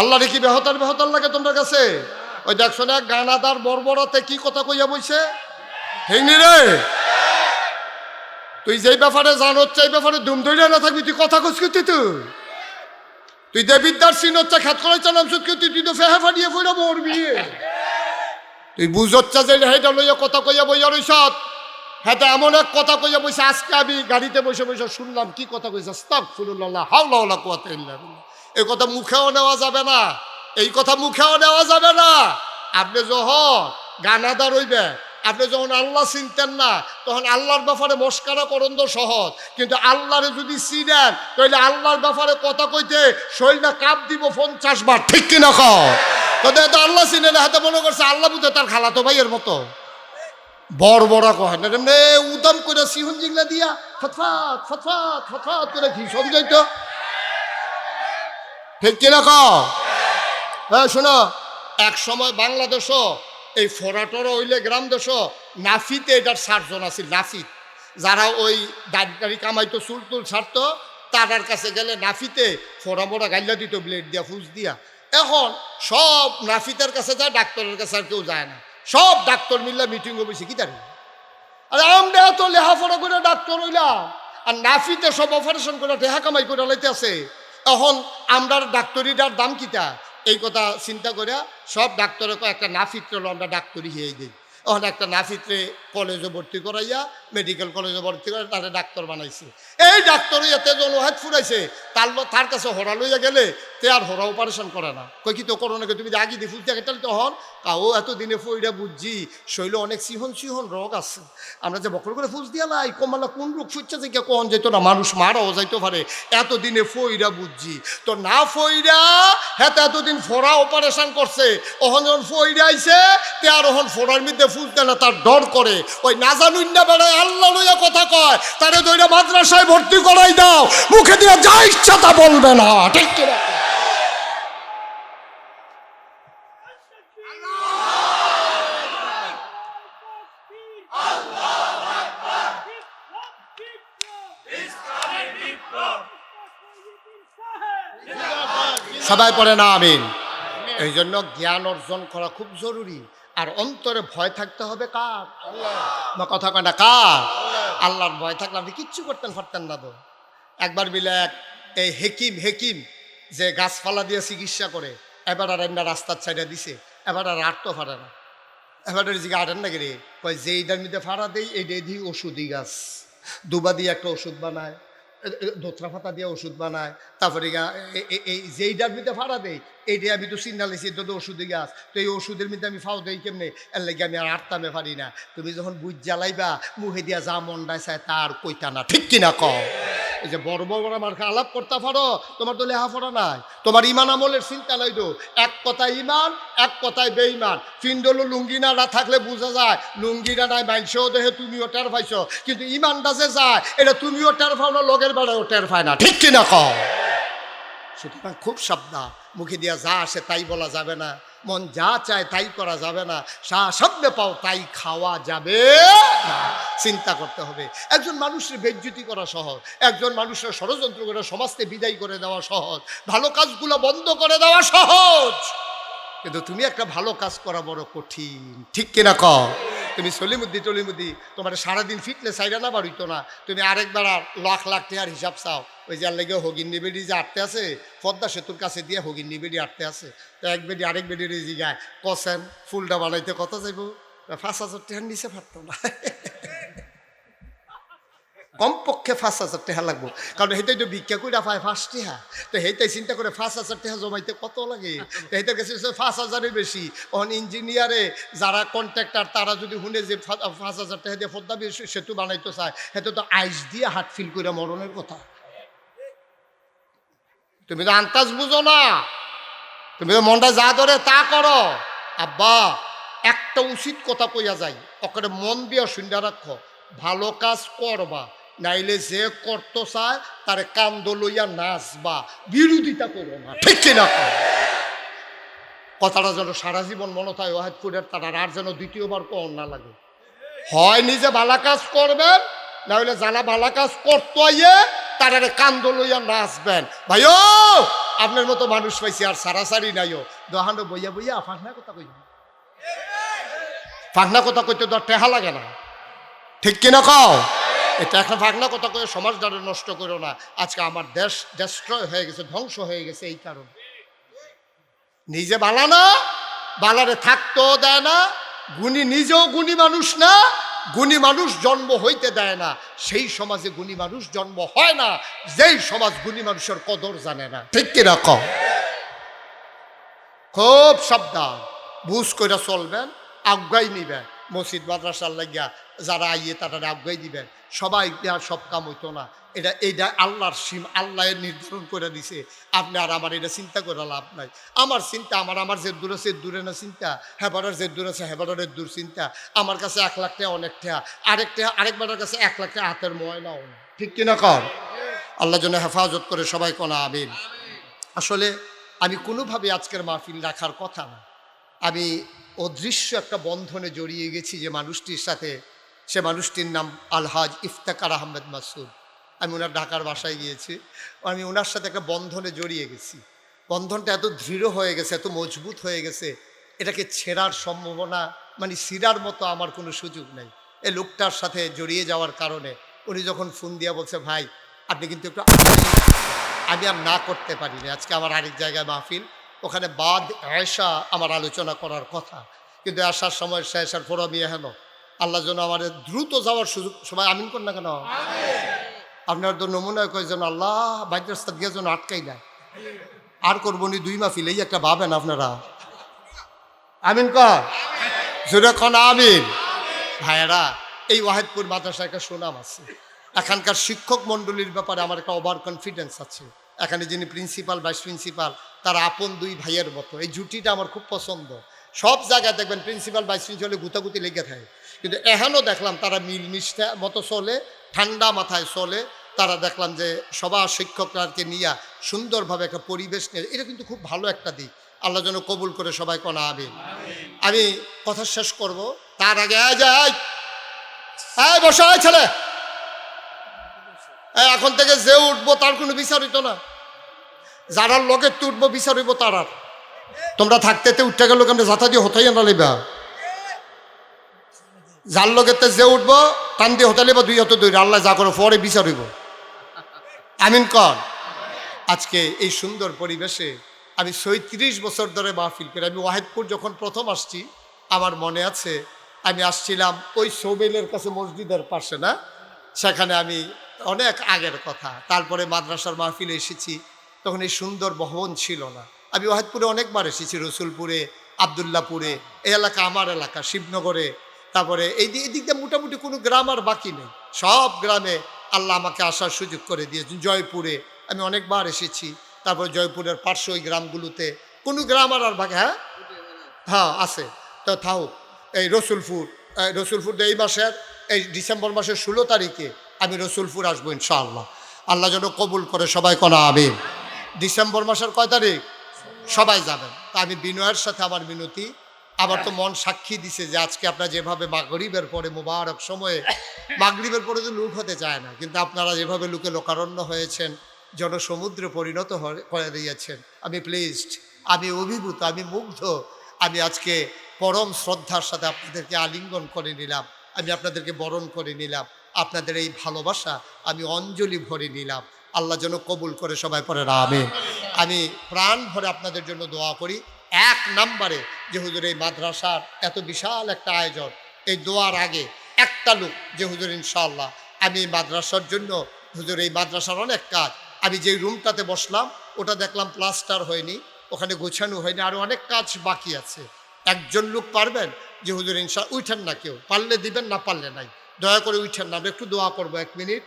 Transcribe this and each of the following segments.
আল্লাহরে কি বেহতার বেহতার লাগে তোমার কাছে? ওই দেখছ না গানাদার বর্বরাতে কি কথা কইয়া বইছে? হেংনি রে! তুই যেই ব্যাপারে জানোর এই ব্যাপারে দুম ধরে না থাকবি, তুই কথা কইস কি তুই তুই দেবিদ্যার সিন হচ্ছে, খ্যাত করে চালাম সুদ তুই তুই তো ফেহে ফাটিয়ে ফুড়ে মরবি তুই বুঝচ্ছা যে হেটা লইয়া কথা কইয়া বইয়া রইসত হ্যাঁ এমন এক কথা কইয়া বসে আজকে আমি গাড়িতে বসে বসে শুনলাম, কি কথা কইছে? স্তাক ফুলুল্লাহ হাওলা কথা এই কথা মুখেও নেওয়া যাবে না। এই কথা মুখেও নেওয়া যাবে না। আপনি যখন গানাদা রইবে আপনি যখন আল্লাহ চিনতেন না, তখন আল্লাহর ব্যাপারে মস্কারা করন্দ সহজ। কিন্তু আল্লাহরে যদি চিনেন, তাহলে আল্লাহর ব্যাপারে কথা কইতে শরীরটা কাপ দিব পঞ্চাশ বার। ঠিক কিনা খাও তো আল্লাহ চিনে না, হাতে মনে করছে আল্লাহ বুঝে তার খালাতো ভাইয়ের মতো। বড় বড় কয় না, এমনি উদম করে সিহন জিংলা দিয়া ফতফাত ফতফাত ফতফাত করে ভীষণ যাইতো। ঠিক কিনা কও? হ্যাঁ শোনো, এক সময় বাংলাদেশও, এই ফরাটর হইলে গ্রাম দেশ নাফিতে এটার সার্জন আছে নাফিত। যারা ওই দাড়ি কামাইতো, চুল টুল ছাড়তো তারার কাছে গেলে নাফিতে ফোড়া মোড়া গাইলা দিত, ব্লেড দিয়া, ফুস দিয়া। এখন সব নাফিতের কাছে যায়, ডাক্তারের কাছে আর কেউ যায় না। সব ডাক্তার মিললে মিটিং বসে কি জানি আরে আমরা এত লেহাপড়া করে ডাক্তার হইলাম, আর নাফিতে সব অপারেশন করে টেহা কামাই করে লাইতে আছে। এখন আমরা ডাক্তারিটার দাম কিতা? এই কথা চিন্তা করে সব ডাক্তারকে একটা নাফিত্র আমরা ডাক্তারি হিয়ে দিই। এখন একটা নাফিত্রে কলেজে ভর্তি করাইয়া মেডিকেল কলেজে ভর্তি করে তাদের ডাক্তার বানাইছে। এই ডাক্তার ইয়াতে জন হাত ফুরাইছে। তার তার কাছে হরা লইয়া গেলে তে আর হরা অপারেশন করে না। কই কি তো করো নাকি? তুমি আগে দিয়ে ফুলতে গেলে তখন কাও এত দিনে ফইরা বুঝছি, শৈল অনেক সিহন সিহন রোগ আছে। আমরা যে বকর করে ফুস দিয়া লাই, কমালা কোন রোগ ফুটছে যে কে কখন যেত না, মানুষ মারাও যাইতে পারে। এতদিনে ফইরা বুঝছি। তো না ফইরা হ্যাঁ এতদিন ফোড়া অপারেশন করছে। ওহন যখন ফইরা আইছে, তে আর ওহন ফোড়ার মধ্যে ফুলতে না, তার ডর করে। ওই না জানুন না বেড়ায় আল্লাহ লইয়া কথা কয়। তারে দইরা মাদ্রাসায় ভর্তি করাই দাও। মুখে দিয়ে যা ইচ্ছা তা বলবে না। ঠিক সবাই পড়ে না, আমিন। এই জন্য জ্ঞান অর্জন করা খুব জরুরি। আর অন্তরে ভয় থাকতে হবে কার? কথা কয় না, কার? আল্লাহর ভয় থাকলে আপনি কিচ্ছু করতেন পারতেন না তো। একবার বিলে এক এই হেকিম হেকিম যে গাছপালা দিয়ে চিকিৎসা করে, এবার আর এমনা রাস্তার ছাইডা দিছে, এবার আর আটতো ফাড়ে না। এবার জিগা আটেন নাকি রে? কয় যে এইটার মধ্যে ফাড়া দেই এই দিই ওষুধই গাছ। দুবা দিয়ে একটা ওষুধ বানায়। দোতরা ফাতা দিয়ে ওষুধ বানায়, তারপরে এই যেইটার মধ্যে ফাড়া দেই এইটাই আমি তো চিন্তা লেছি এটা তো ওষুধে গাছ তো এই ওষুধের মধ্যে আমি ফাও দেই কেমনে? এর লাগে আমি আর আটতামে পারি না। তুমি যখন বুঝ জ্বালাইবা, মুখে দিয়া যা মন্ডায় চায় তার কইতা না, ঠিক কিনা কও? এই যে বড় বড় মার্কা আলাপ করতে পারো, তোমার তো লেহাপড়া নাই। তোমার ইমান আমলের চিন্তা নাই তো এক কথায় ইমান, এক কথায় বেইমান ফিন্ডলো লুঙ্গিনা না না থাকলে বোঝা যায় লুঙ্গিনা নাই মাইনছেও দেহে তুমিও টের পাইছো। কিন্তু ইমানটা যে যায়, এটা তুমিও টের পাও না, লগের বেড়াও টের পায় না। ঠিক কিনা কও? সুতরাং খুব সাবধান। মুখে দিয়া যা আসে তাই বলা যাবে না। মন যা চায় তাই করা যাবে না। সা সামনে পাও, তাই খাওয়া যাবে না। চিন্তা করতে হবে। একজন মানুষের বেজ্যুতি করা সহজ। একজন মানুষের ষড়যন্ত্র করে সমাজকে বিদায় করে দেওয়া সহজ। ভালো কাজগুলো বন্ধ করে দেওয়া সহজ। কিন্তু তুমি একটা ভালো কাজ করা বড় কঠিন। ঠিক কিনা কও? তুমি সলিমুদ্দি টলিমুদ্দি, তোমার সারাদিন ফিটলে সাইডা না বাড়িত না। তুমি আরেকবার আর লাখ লাখ টাকার হিসাব চাও। ওই যার লেগে হগিন নিবেডি যে আটতে আছে, পদ্মা সেতুর কাছে দিয়ে হগিন নিবেডি আটতে আছে। তো এক বেডি আরেক বেডির জিগায় কসেন ফুলটা বানাইতে কত যাইব? পাঁচ হাজার টাকার নিচে পারতো না। কমপক্ষে পাঁচ হাজার টাকা লাগবো। কারণ সেইটাই তো ভিক্ষা করে পায় পাঁচ টাকা তো সেইটাই চিন্তা করে পাঁচ হাজার টাকা জমাইতে কত লাগে? তো সেইটার হচ্ছে পাঁচ হাজারের বেশি অন ইঞ্জিনিয়ারে যারা কন্ট্রাক্টর তারা যদি শুনে যে ফা- পাঁচ হাজার টাকা দিয়ে পদ্মা সেতু বানাইতে চায়। সেটা তো আইস দিয়ে হাট ফিল করে মরণের কথা। তুমি তো আন্তাজ বুঝো না? তুমি তো মনটা যা ধরে তা করো আব্বা, একটা উচিত কথা কইয়া যাই ওখানে মন দিয়ে শুনতে রাখো ভালো কাজ করবা নাইলে যে করতে চায়, তারে কান্দ লইয়া নাচবা। বিরোধিতা করো না। ঠিক কিনা কথাটা যেন সারা জীবন মনে থাকে ওয়াহেদ ফুডের তারা আর যেন দ্বিতীয়বার কম না লাগে। হয় নিজে ভালা কাজ করবেন না হলে যারা ভালা কাজ করতে তারারে কান্দ লইয়া নাচবেন। ভাইও আপনার মতো মানুষ পাইছি আর সারাসারি নাইও দোহানো বইয়া বইয়া, ফাঁকনা কথা কই ফাঁকনা কথা কইতে তো টেহা লাগে না। ঠিক কিনা কও? এটা একটা ভাগনা কথা সমাজ দ্বারা নষ্ট করো না। আজকে আমার দেশ ডেস্ট্রয় হয়ে গেছে, ধ্বংস হয়ে গেছে এই কারণে। নিজে বালা না, বালারে থাকতেও দেয় না, গুণী নিজেও গুণী মানুষ না, গুণী মানুষ জন্ম হইতে দেয় না। সেই সমাজে গুণী মানুষ জন্ম হয় না, যেই সমাজ গুণী মানুষের কদর জানে না। ঠিক কিনা কম খুব সাবধান, বুঝ করে চলবেন আজ্ঞাই নিবেন। মসজিদ, মাদ্রাসার লাগিয়া যারা আইয়ে তারা আজ্ঞাই দিবেন। সবাই সব কাম হইতো না। এটা, এইটা আল্লাহর সীম, আল্লাহ নির্ধারণ করে দিছে। আপনি আর আমার এটা চিন্তা করে লাভ নাই। আমার চিন্তা, আমার আমার যে দূর আছে দূরে না চিন্তা। হেবারের যে দূর আছে, হেবারের দূর চিন্তা। আমার কাছে এক লাখ টাকা, অনেক টাকা। আরেক টাকা আরেকবারের কাছে এক লাখ টাকা হাতের ময়নাও ঠিক কিনা কর? আল্লাহ যেন হেফাজত করে সবাই কোনা, আমিন। আসলে আমি কোনোভাবে আজকের মাহফিল রাখার কথা না। আমি অদৃশ্য একটা বন্ধনে জড়িয়ে গেছি যে মানুষটির সাথে, সে মানুষটির নাম আলহাজ ইফতাকার আহমেদ মাসুদ। আমি ওনার ঢাকার বাসায় গিয়েছি। আমি ওনার সাথে একটা বন্ধনে জড়িয়ে গেছি। বন্ধনটা এত দৃঢ় হয়ে গেছে, এত মজবুত হয়ে গেছে, এটাকে ছেঁড়ার সম্ভাবনা মানে সিরার মতো আমার কোনো সুযোগ নেই। এই লোকটার সাথে জড়িয়ে যাওয়ার কারণে উনি যখন ফোন দিয়া বলছে, ভাই, আপনি কিন্তু একটু আমি আর না করতে পারিনি। আজকে আমার আরেক জায়গায় মাহফিল। ওখানে বাদ আয়সা আমার আলোচনা করার কথা। কিন্তু আসার সময় শেষার পর আমি হেন আল্লাহ যেন আমাদের দ্রুত যাওয়ার সুযোগ সবাই আমিন কর না কেন? আপনার তো নমুনা কয় যেন আল্লাহ বাইক রাস্তা দিয়ে যেন আটকাই না আর করব নি দুই মাহফিল এই একটা ভাবেন আপনারা। আমিন কর? আমিন। ভাইয়েরা এই ওয়াহেদপুর মাদ্রাসায় একটা সুনাম আছে। এখানকার শিক্ষক মণ্ডলীর ব্যাপারে আমার একটা ওভার কনফিডেন্স আছে। এখানে যিনি প্রিন্সিপাল ভাইস প্রিন্সিপাল তার আপন দুই ভাইয়ের মতো। এই জুটিটা আমার খুব পছন্দ। সব জায়গায় দেখবেন প্রিন্সিপাল ভাইস প্রিন্সিপালে গুতাগুতি লেগে থাকে। কিন্তু এখানেও দেখলাম তারা মিলমিশটা মতো চলে, ঠান্ডা মাথায় চলে। তারা দেখলাম যে সবার শিক্ষকরাকে নিয়ে সুন্দরভাবে একটা পরিবেশ নিয়ে এটা কিন্তু খুব ভালো একটা দিক। আল্লাহ যেন কবুল করে সবাই কনা আবে আমি কথা শেষ করব। তার আগে আয় হ্যাঁ বসা হয় ছেলে। এখন থেকে যে উঠবো তার কোনো বিচার হইতো না। যারার লগে উঠবো বিচার হইব তার আর তোমরা থাকতে উঠতে গেল কেমন যাতা দিয়ে হতাই আনা লিবা যার লগেতে যে উঠবো, টান দিয়ে হতে দুই হতে দুই আল্লাহ যা করো পরে বিচার হইব আমিন কর আজকে এই সুন্দর পরিবেশে আমি সৈত্রিশ বছর ধরে মাহফিল করি, আমি ওয়াহেদপুর যখন প্রথম আসছি, আমার মনে আছে, আমি আসছিলাম ওই সৌমেলের কাছে মসজিদের পাশে, না? সেখানে আমি অনেক আগের কথা। তারপরে মাদ্রাসার মাহফিলে এসেছি তখন এই সুন্দর ভবন ছিল না। আমি ওয়াহেদপুরে অনেকবার এসেছি, রসুলপুরে আবদুল্লাপুরে এই এলাকা আমার এলাকা, শিবনগরে। তারপরে এই দিক এদিক দিয়ে মোটামুটি কোনো গ্রাম আর বাকি নেই। সব গ্রামে আল্লাহ আমাকে আসার সুযোগ করে দিয়েছেন। জয়পুরে আমি অনেকবার এসেছি। তারপর জয়পুরের পার্শ্ব ওই গ্রামগুলোতে কোনো গ্রাম আর আর বাকি হ্যাঁ? হ্যাঁ আছে। তো থাও, এই রসুলপুর রসুলপুর এই মাসের, এই ডিসেম্বর মাসের ষোলো তারিখে আমি রসুলপুর আসব ইনশাআল্লাহ। আল্লাহ যেন কবুল করে সবাই কনা আবেন ডিসেম্বর মাসের কয় তারিখ? সবাই যাবেন তা আমি বিনয়ের সাথে আমার মিনতি। আবার তো মন সাক্ষী দিছে যে আজকে আপনারা যেভাবে মাগরিবের পরে মুবারক সময়ে, মাগরিবের পরে তো লুক হতে চায় না, কিন্তু আপনারা যেভাবে লুকে লোকারণ্য হয়েছেন, জনসমুদ্রে পরিণত করে দিয়েছেন, আমি প্লিজড আমি অভিভূত, আমি মুগ্ধ, আমি আজকে পরম শ্রদ্ধার সাথে আপনাদেরকে আলিঙ্গন করে নিলাম, আমি আপনাদেরকে বরণ করে নিলাম, আপনাদের এই ভালোবাসা আমি অঞ্জলি ভরে নিলাম আল্লাহ যেন কবুল করে সবাই পরে রামে আমি প্রাণ ভরে আপনাদের জন্য দোয়া করি। এক নাম্বারে যে হুজুর এই মাদ্রাসার এত বিশাল একটা আয়োজন, এই দোয়ার আগে একটা লোক যে হুজুর ইনশাআল্লাহ, আমি এই মাদ্রাসার জন্য, হুজুর এই মাদ্রাসার অনেক কাজ, আমি যেই রুমটাতে বসলাম, ওটা দেখলাম প্লাস্টার হয়নি, ওখানে গোছানো হয়নি আরও অনেক কাজ বাকি আছে। একজন লোক পারবেন যে হুজুর ইনশা উঠেন না কেউ, পারলে দিবেন না, পারলে নাই। দয়া করে উঠেন না আমি একটু দোয়া করব এক মিনিট।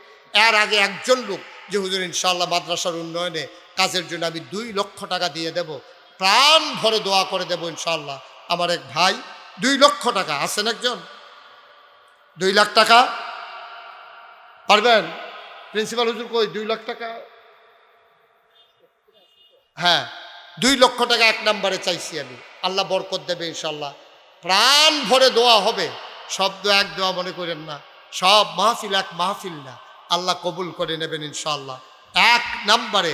এর আগে একজন লোক যে হুজুর ইনশাল্লাহ মাদ্রাসার উন্নয়নে কাজের জন্য আমি দুই লক্ষ টাকা দিয়ে দেব। প্রাণ ভরে দোয়া করে দেবো ইনশাল্লাহ আমার এক ভাই, দুই লক্ষ টাকা, আছেন একজন? দুই লাখ টাকা? পারবেন? প্রিন্সিপাল হুজুর কই, দুই লাখ টাকা? হ্যাঁ দুই লক্ষ টাকা এক নম্বরে চাইছি আমি। আল্লাহ বরকত দেবে ইনশাল্লাহ প্রাণ ভরে দোয়া হবে। সব দোয়া এক দোয়া মনে করেন না। সব মাহফিল এক মাহফিল না। আল্লাহ কবুল করে নেবেন ইনশাল্লাহ এক নাম্বারে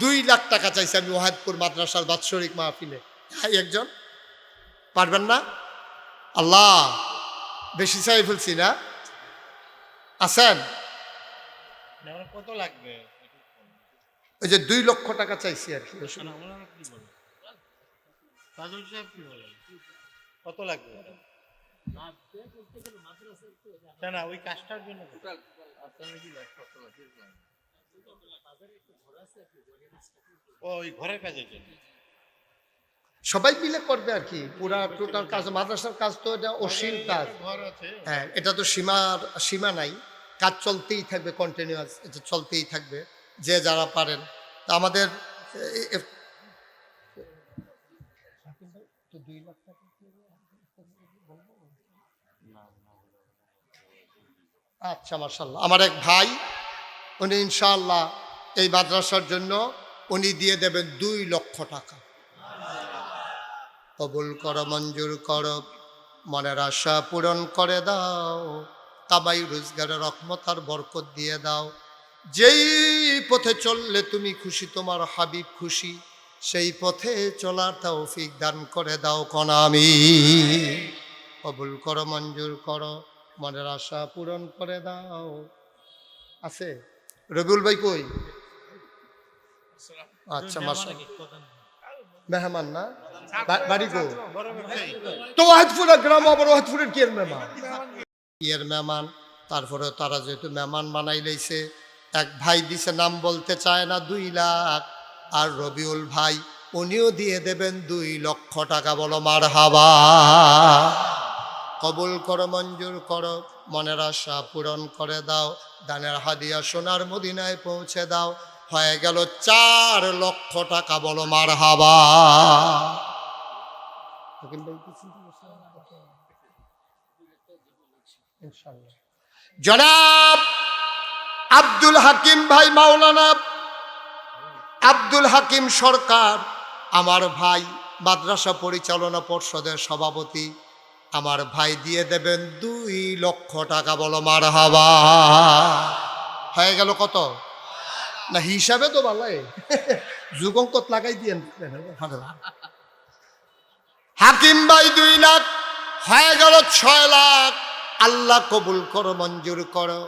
দুই লাখ টাকা চাইছি আমি ওয়াহেদপুর মাদ্রাসার বাৎসরিক মাহফিলে। একজন? পারবেন না? আল্লাহ বেশি চাই ফেলছি না। আছেন? কত লাগবে? ওই যে দুই লক্ষ টাকা চাইছি আর কি। কত লাগবে? না না ওই কাজটার জন্য ওই ঘরের কাজের জন্য। সবাই মিলে করবে আর কি পুরা টোটাল কাজ মাদ্রাসার কাজ তো এটা অসীম কাজ। হ্যাঁ এটা তো সীমার সীমা নাই কাজ চলতেই থাকবে কন্টিনিউয়াস এটা চলতেই থাকবে যে যারা পারেন। তা আমাদের এ- এ- আচ্ছা মার্শাল্লাহ আমার এক ভাই, উনি ইনশাআল্লাহ এই মাদ্রাসার জন্য উনি দিয়ে দেবেন দুই লক্ষ টাকা। কবুল কর, মঞ্জুর কর, মনের আশা পূরণ করে দাও, কামাই রোজগারের রকমত বরকত দিয়ে দাও। যেই পথে চললে তুমি খুশি, তোমার হাবিব খুশি, সেই পথে চলার তৌফিক দান করে দাও কনামি কবুল কর, মঞ্জুর কর মনের আশা পূরণ করে দাও। আছে? রবিউল ভাই কই? আচ্ছা মাসা মেহমান না? বাড়ি গো তো ওয়াহিদপুরের গ্রাম আবার ওয়াহিদপুরের কি এর মেহমান? ইয়ের মেহমান তারপরে তারা যেহেতু মেহমান বানাই লইছে এক ভাই দিছে নাম বলতে চায় না দুই লাখ। আর রবিউল ভাই উনিও দিয়ে দেবেন দুই লক্ষ টাকা বলো মার হাবা কবুল করো মঞ্জুর করো মনের আশা পূরণ করে দাও দানের হাদিয়া সোনার মদিনায় পৌঁছে দাও। হয়ে গেল চার লক্ষ টাকা বলো মার হাবা জনাব আব্দুল হাকিম ভাই মাওলানা আব্দুল হাকিম সরকার আমার ভাই মাদ্রাসা পরিচালনা পর্ষদের সভাপতি আমার ভাই দিয়ে দেবেন দুই লক্ষ টাকা বলো মার হাবা। হয়ে গেল কত? না, হিসাবে তো ভালোই যুগঙ্কত লাগাই দিয়ে হাকিম ভাই দুই লাখ, হয়ে গেল ছয় লাখ। আল্লাহ কবুল করো, মঞ্জুর করো।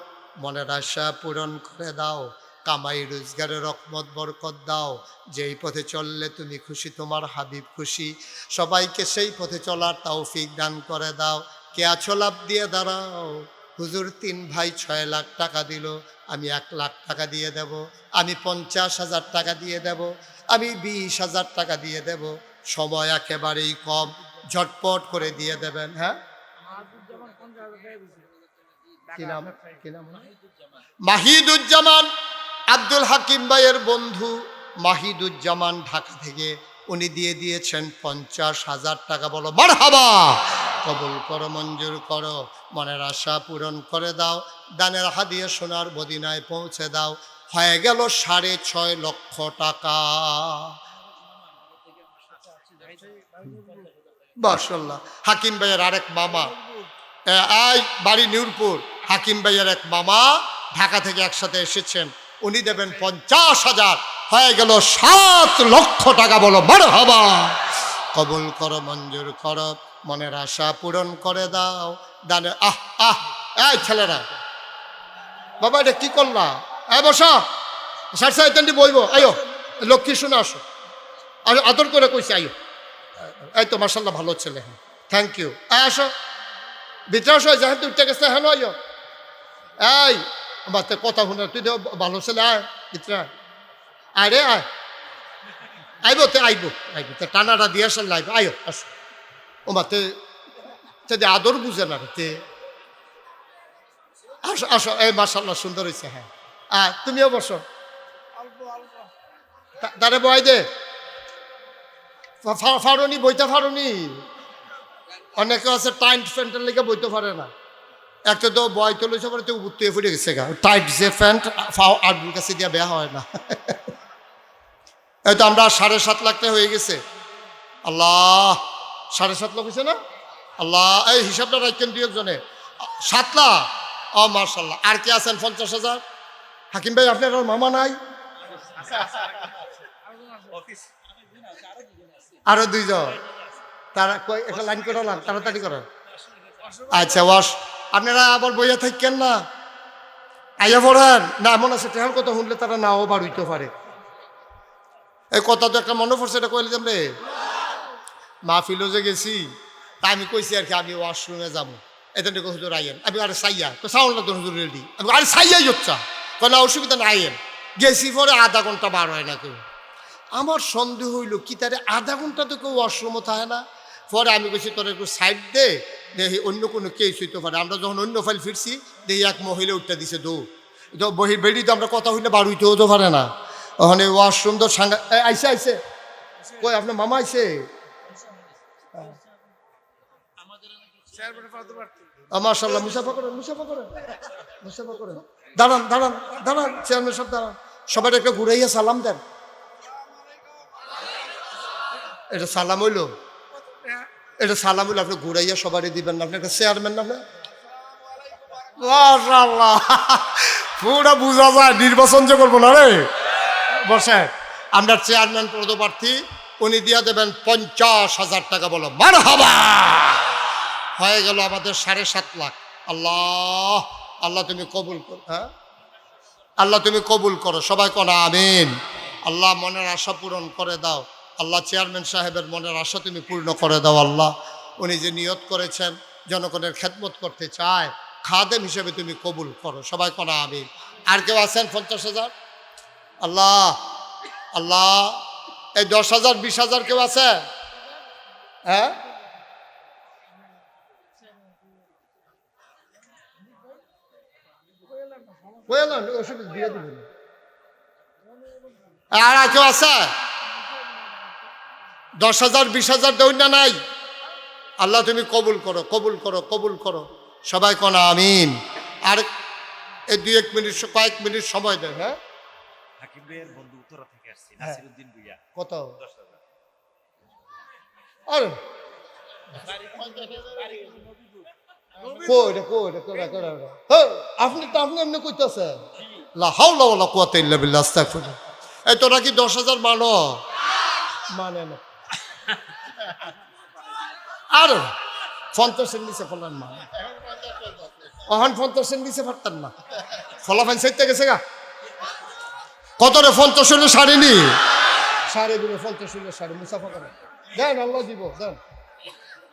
মনের আশা পূরণ করে দাও। কামাই রোজগারের রকমত বরকত দাও। যেই পথে চললে তুমি খুশি তোমার হাবিব খুশি। সবাইকে সেই পথে চলার তৌফিক দান করে দাও। কে আছো লাভ দিয়ে দাঁড়াও। হুজুর তিন ভাই ছয় লাখ টাকা দিল আমি এক লাখ টাকা দিয়ে দেব। আমি পঞ্চাশ হাজার টাকা দিয়ে দেব আমি বিশ হাজার টাকা দিয়ে দেব। সময় একেবারেই কম ঝটপট করে দিয়ে দেবেন হ্যাঁ? কি নাম? কি নাম মাহিদুজ্জামান। আব্দুল হাকিম ভাইয়ের বন্ধু মাহিদুজ্জামান ঢাকা থেকে উনি দিয়ে দিয়েছেন পঞ্চাশ হাজার টাকা। বলো মার হাবা কবুল করো, মঞ্জুর করো, মনের আশা পূরণ করে দাও, দানের হাদিয়ে সোনার বদিনায় পৌঁছে দাও। হয়ে গেল সাড়ে ছয় লক্ষ টাকা। মাশাল্লাহ হাকিম ভাইয়ের আরেক মামা। এই বাড়ি নিউরপুর। হাকিম ভাইয়ের এক মামা ঢাকা থেকে একসাথে এসেছেন। উনি দেবেন পঞ্চাশ হাজার। হয়ে গেল সাত লক্ষ টাকা বলো বড় হবা কবুল করো, মঞ্জুর করো, মনের আশা পূরণ করে দাও। দানে আহ আহ, এই ছেলেরা। বাবা, এটা কি করলা? এই বসা। সার সাইতেন্ডি বইব। আয়ো, লক্ষ্মী, শুনে আসো। আর আদর করে কইছি, আয়ো। এই তো মার্শাল্লাহ ভালো ছেলে। হ্যাঁ থ্যাংক ইউ আসো। ভিতরে আসো যেহেতু উঠতে গেছে হ্যাঁ আয়ো। এই তো কথা শুনে, তুই ভালো ছেলে, আয় ভিতরে আয়। আইব তে, আইব আইব তে, টানাটা দিয়ে আসেন লাইব আয়ো, আসো। ও মাতে তে আদর বুঝে না তে। আসো আসো, এই মার্শাল্লাহ সুন্দর হয়েছে হ্যাঁ। আয় তুমিও বসো। তারে বয় দে। ফারুনি বইতে ফারুনি অনেকে আছে টাইট ফ্যান্টের লেগে বইতে পারে না। একটা তো বয় চলেছে পরে তো উঠতে ফুটে গেছে গা। টাইট যে প্যান্ট আর্মির কাছে দিয়ে বেয়া হয় না। এই তো আমরা সাড়ে সাত লাখ টাকা হয়ে গেছে। আল্লাহ, সাড়ে সাত লাখ হয়েছে না? আল্লাহ, এই হিসাবটা রাখছেন দুই একজনে। সাত লাখ? ও মার্শাল্লাহ আর কে আছেন পঞ্চাশ হাজার? হাকিম ভাই, আপনার মামা নাই? আরও দুইজন। তারা লাইন করে তাড়াতাড়ি করো আচ্ছা ওয়াশ। আপনারা আবার বইয়া থাকেন না? আইয়া পড়েন। না এমন আছে টেহার কথা শুনলে তারা নাও বার হইতে পারে। এই কথা তো একটা মনে পড়ছে, এটা কইলে রে? মাহফিলও যে গেছি, তা আমি কইছি আর কি, আমি ওয়াশরুমে যাব। এতে হুজুর, আইয়েন। আমি আরে সাইয়া তো সাউন্ড তো হুজুর রেডি। আমি আরে সাইয়াই হচ্ছা। কোনো অসুবিধা নাই, আইয়েন। গেছি পরে আধা ঘণ্টা বার হয় না কেউ। আমার সন্দেহ হইল, কি তারে আধা ঘণ্টা তো কেউ ওয়াশরুমও থাকে না? পরে আমি কইছি, তোর একটু সাইড দে। দেখি অন্য কোনো কেস হইতে পারে। আমরা যখন অন্য ফাইল ফিরছি দেখি এক মহিলা উঠতে দিছে দৌ তো বহি বেড়ি আমরা কথা হইলে বার হইতেও তো পারে না। ওখানে ওয়াশরুম তো এ, আইসে আইসে। কই আপনার মামা আইসে? মার্শাল্লাহ মুসাফা করেন মুসাফা করেন। মুসাফা করেন। দাঁড়ান দাঁড়ান দাঁড়ান চেয়ারম্যান সব দাঁড়ান। সবাই একটা ঘুরাইয়া সালাম দেন। এটা সালাম হইল। এটা সালাম হইল আপনি ঘুরাইয়া সবারই দিবেন না। আপনি একটা চেয়ারম্যান না আপনি? মাশাআল্লাহ। পুরা বুঝা যায় নির্বাচন যে করব না রে। বসে। আমরা চেয়ারম্যান পদপ্রার্থী উনি দিয়া দেবেন পঞ্চাশ হাজার টাকা বলো। মার হাবা হয়ে গেল আমাদের সাড়ে সাত লাখ। আল্লাহ আল্লাহ তুমি কবুল করো হ্যাঁ? আল্লাহ তুমি কবুল করো। সবাই কনা আমিন। আল্লাহ মনের আশা পূরণ করে দাও। আল্লাহ চেয়ারম্যান সাহেবের মনের আশা তুমি পূর্ণ করে দাও, আল্লাহ। উনি যে নিয়ত করেছেন, জনগণের খেদমত করতে চায়, খাদেম হিসেবে তুমি কবুল করো। সবাই করা আমি আর কেউ আছেন পঞ্চাশ হাজার? আল্লাহ আল্লাহ, এই দশ হাজার, বিশ হাজার কেউ আছে? হ্যাঁ? আর কেউ আছে? দশ হাজার বিশ হাজার দেউন না নাই। আল্লাহ তুমি কবুল করো কবুল করো কবুল করো। সবাই কোন আমিন। আর এই দুই এক মিনিট কয়েক মিনিট সময় দেন হ্যাঁ? হাকিম ভাইয়ের বন্ধু উত্তরা থেকে আসছি হ্যাঁ। ভুইয়া। কত? আরে। কই রে কই রে কই রে কই রে হ্যাঁ আপনি তো আপনি এমনি কইতেছেন। লা হাওলা ওয়ালা কুওয়াতা ইল্লা বিল্লাহ এই তোরা কি দশ হাজার মানো? মানে না। আর পঞ্চাশের নিচে ফলান মা অহন পঞ্চাশের নিচে পারতেন না। সাইতে গেছে গা। কত রে পঞ্চাশ হলে সাড়ে নি? সাড়ে দিলে পঞ্চাশ হলে সাড়ে মুসাফা করে দেন আল্লাহ দিব দেন।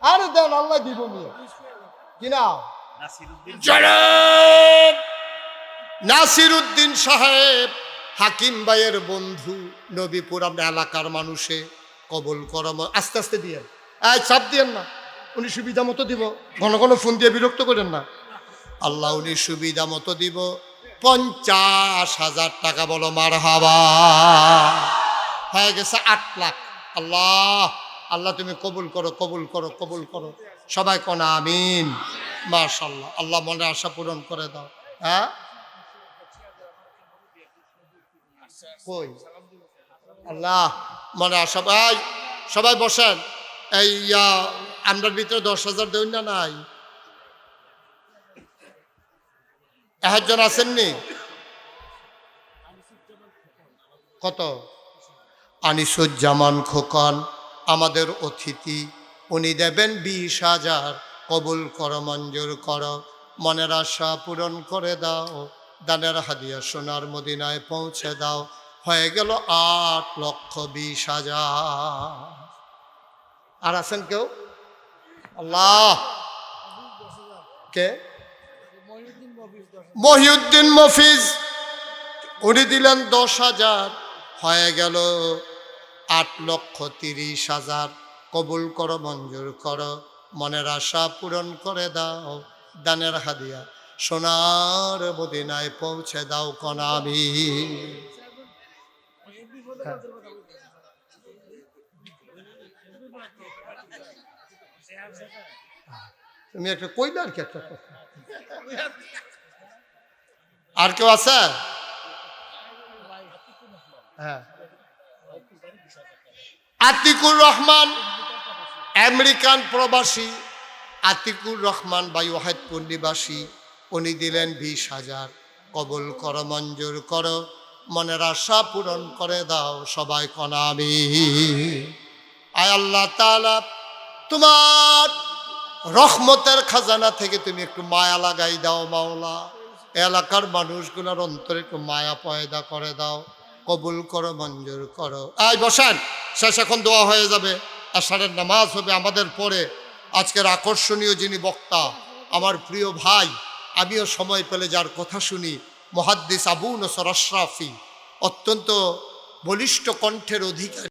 আরে দেন আল্লাহ দিব নিয়ে। নাসিরুদ্দিন জনাব! নাসির উদ্দিন সাহেব হাকিম ভাইয়ের বন্ধু নবীপুর আমরা এলাকার মানুষে। কবল করম আস্তে আস্তে দিয়েন। এই, চাপ দিয়েন না। উনি সুবিধা মতো দিব। ঘন ঘন ফোন দিয়ে বিরক্ত করেন না। আল্লাহ উনি সুবিধা মতো দিব। পঞ্চাশ হাজার টাকা বলো মার হাবা হয়ে গেছে আট লাখ। আল্লাহ আল্লাহ তুমি কবুল করো কবুল করো কবুল করো। সবাই কনা আমিন। মাশাল্লাহ আল্লাহ মনে আশা পূরণ করে দাও। হ্যাঁ? কই? আল্লাহ মনে সবাই সবাই বসেন। এই আমরার ভিতরে দশ হাজার দেউন না নাই? একজন আসেননি কত? আনিসুজ্জামান খোকন, আমাদের অতিথি। উনি দেবেন বিশ হাজার। কবুল কর, মঞ্জুর কর। মনের আশা পূরণ করে দাও। দানের হাদিয়া সোনার মদিনায় পৌঁছে দাও। হয়ে গেল আট লক্ষ বিশ হাজার। আর আছেন কেউ? আল্লাহ। কে? মহিউদ্দিন মফিজ। উনি দিলেন দশ হাজার। হয়ে গেল আট লক্ষ তিরিশ হাজার। কবুল করো, মঞ্জুর করো। মনের আশা পূরণ করে দাও। দানের হাদিয়া সোনার মদিনায় পৌঁছে দাও কনাবি তুমি একটা কইলে আর কি একটা কথা। আর কেউ আছে? হ্যাঁ। আতিকুর রহমান, আমেরিকান প্রবাসী। আতিকুর রহমান বা ওয়াহেদপুর নিবাসী। উনি দিলেন বিশ হাজার। কবল কর, মঞ্জুর করো। মনের আশা পূরণ করে দাও সবাই কনামি আয় আল্লাহ তোমার রহমতের খাজানা থেকে তুমি একটু মায়া লাগাই দাও মাওলা। এলাকার মানুষগুলোর অন্তরে একটু মায়া পয়দা করে দাও। কবুল করো, মঞ্জুর করো। আয়, বসান। শেষ এখন দোয়া হয়ে যাবে। আষাঢ়ের নামাজ হবে আমাদের পরে। আজকের আকর্ষণীয় যিনি বক্তা, আমার প্রিয় ভাই, আমিও সময় পেলে যার কথা শুনি। মহাদ্দিস আবু নসর অত্যন্ত বলিষ্ঠ কণ্ঠের অধিকারী।